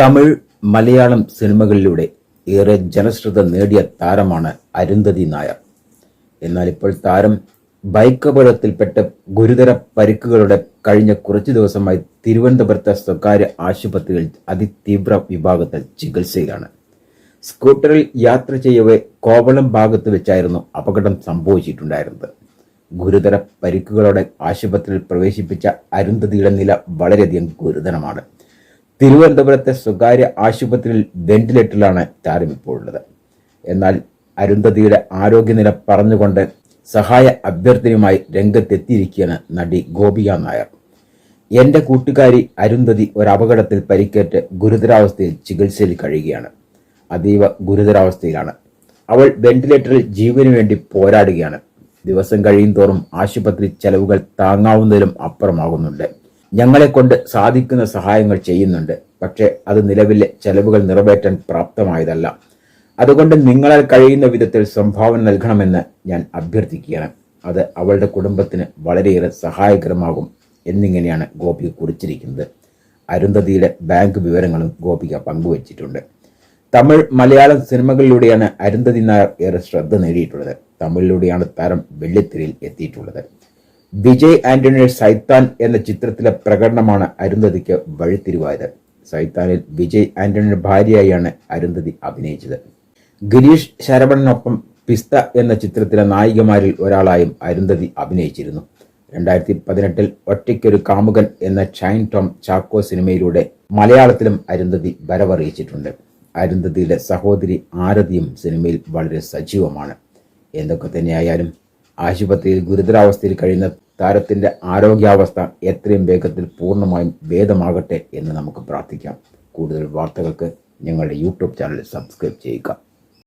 തമിഴ് മലയാളം സിനിമകളിലൂടെ ഏറെ ജനശ്രദ്ധ നേടിയ താരമാണ് അരുന്ധതി നായർ. എന്നാൽ ഇപ്പോൾ താരം ബൈക്ക് അപകടത്തിൽപ്പെട്ട് ഗുരുതര പരിക്കുകളുടെ കഴിഞ്ഞ കുറച്ചു ദിവസമായി തിരുവനന്തപുരത്തെ സ്വകാര്യ ആശുപത്രിയിൽ അതിതീവ്ര വിഭാഗത്തിൽ ചികിത്സയിലാണ്. സ്കൂട്ടറിൽ യാത്ര ചെയ്യവേ കോവളം ഭാഗത്ത് വെച്ചായിരുന്നു അപകടം സംഭവിച്ചിട്ടുണ്ടായിരുന്നത്. ഗുരുതര പരിക്കുകളോടെ ആശുപത്രിയിൽ പ്രവേശിപ്പിച്ച അരുന്ധതിയുടെ നില വളരെയധികം ഗുരുതരമാണ്. തിരുവനന്തപുരത്തെ സ്വകാര്യ ആശുപത്രിയിൽ വെന്റിലേറ്ററിലാണ് താരം ഇപ്പോൾ ഉള്ളത് എന്നാൽ അരുന്ധതിയുടെ ആരോഗ്യനില പറഞ്ഞുകൊണ്ട് സഹായ അഭ്യർത്ഥനയുമായി രംഗത്തെത്തിയിരിക്കുകയാണ് നടി ഗോപിക നായർ. എന്റെ കൂട്ടുകാരി അരുന്ധതി ഒരു അപകടത്തിൽ പരിക്കേറ്റ് ഗുരുതരാവസ്ഥയിൽ ചികിത്സയിൽ കഴിയുകയാണ്. അതീവ ഗുരുതരാവസ്ഥയിലാണ്. അവൾ വെന്റിലേറ്ററിൽ ജീവന് വേണ്ടി പോരാടുകയാണ്. ദിവസം കഴിയും തോറും ആശുപത്രി ചെലവുകൾ താങ്ങാവുന്നതിലും അപ്പുറമാകുന്നുണ്ട്. ഞങ്ങളെ കൊണ്ട് സാധിക്കുന്ന സഹായങ്ങൾ ചെയ്യുന്നുണ്ട്. പക്ഷേ അത് നിലവിലെ ചെലവുകൾ നിറവേറ്റാൻ പ്രാപ്തമായതല്ല. അതുകൊണ്ട് നിങ്ങളാൽ കഴിയുന്ന വിധത്തിൽ സംഭാവന നൽകണമെന്ന് ഞാൻ അഭ്യർത്ഥിക്കുകയാണ്. അത് അവളുടെ കുടുംബത്തിന് വളരെയേറെ സഹായകരമാകും എന്നിങ്ങനെയാണ് ഗോപിക കുറിച്ചിരിക്കുന്നത്. അരുന്ധതിയുടെ ബാങ്ക് വിവരങ്ങളും ഗോപിക പങ്കുവച്ചിട്ടുണ്ട്. തമിഴ് മലയാളം സിനിമകളിലൂടെയാണ് അരുന്ധതി നായർ ഏറെ ശ്രദ്ധ നേടിയിട്ടുള്ളത്. തമിഴിലൂടെയാണ് താരം വെള്ളിത്തിരയിൽ എത്തിയിട്ടുള്ളത്. വിജയ് ആന്റണിയുടെ സൈത്താൻ എന്ന ചിത്രത്തിലെ പ്രകടനമാണ് അരുന്ധതിക്ക് വഴിത്തിരിവായത്. സൈത്താനിൽ വിജയ് ആന്റണിയുടെ ഭാര്യയായാണ് അരുന്ധതി അഭിനയിച്ചത്. ഗിരീഷ് ശരവണനൊപ്പം പിസ്ത എന്ന ചിത്രത്തിലെ നായികമാരിൽ ഒരാളായും അരുന്ധതി അഭിനയിച്ചിരുന്നു. രണ്ടായിരത്തി പതിനെട്ടിൽ ഒറ്റയ്ക്കൊരു കാമുകൻ എന്ന ഷൈൻ ടോം ചാക്കോ സിനിമയിലൂടെ മലയാളത്തിലും അരുന്ധതി വരവറിയിച്ചിട്ടുണ്ട്. അരുന്ധതിയുടെ സഹോദരി ആരതിയും സിനിമയിൽ വളരെ സജീവമാണ്. എന്തൊക്കെ തന്നെയായാലും ആശുപത്രിയിൽ ഗുരുതരാവസ്ഥയിൽ കഴിയുന്ന താരത്തിന്റെ ആരോഗ്യാവസ്ഥ എത്രയും വേഗത്തിൽ പൂർണമായും ഭേദമാകട്ടെ എന്ന് നമുക്ക് പ്രാർത്ഥിക്കാം. കൂടുതൽ വാർത്തകൾക്ക് ഞങ്ങളുടെ യൂട്യൂബ് ചാനൽ സബ്സ്ക്രൈബ് ചെയ്യുക.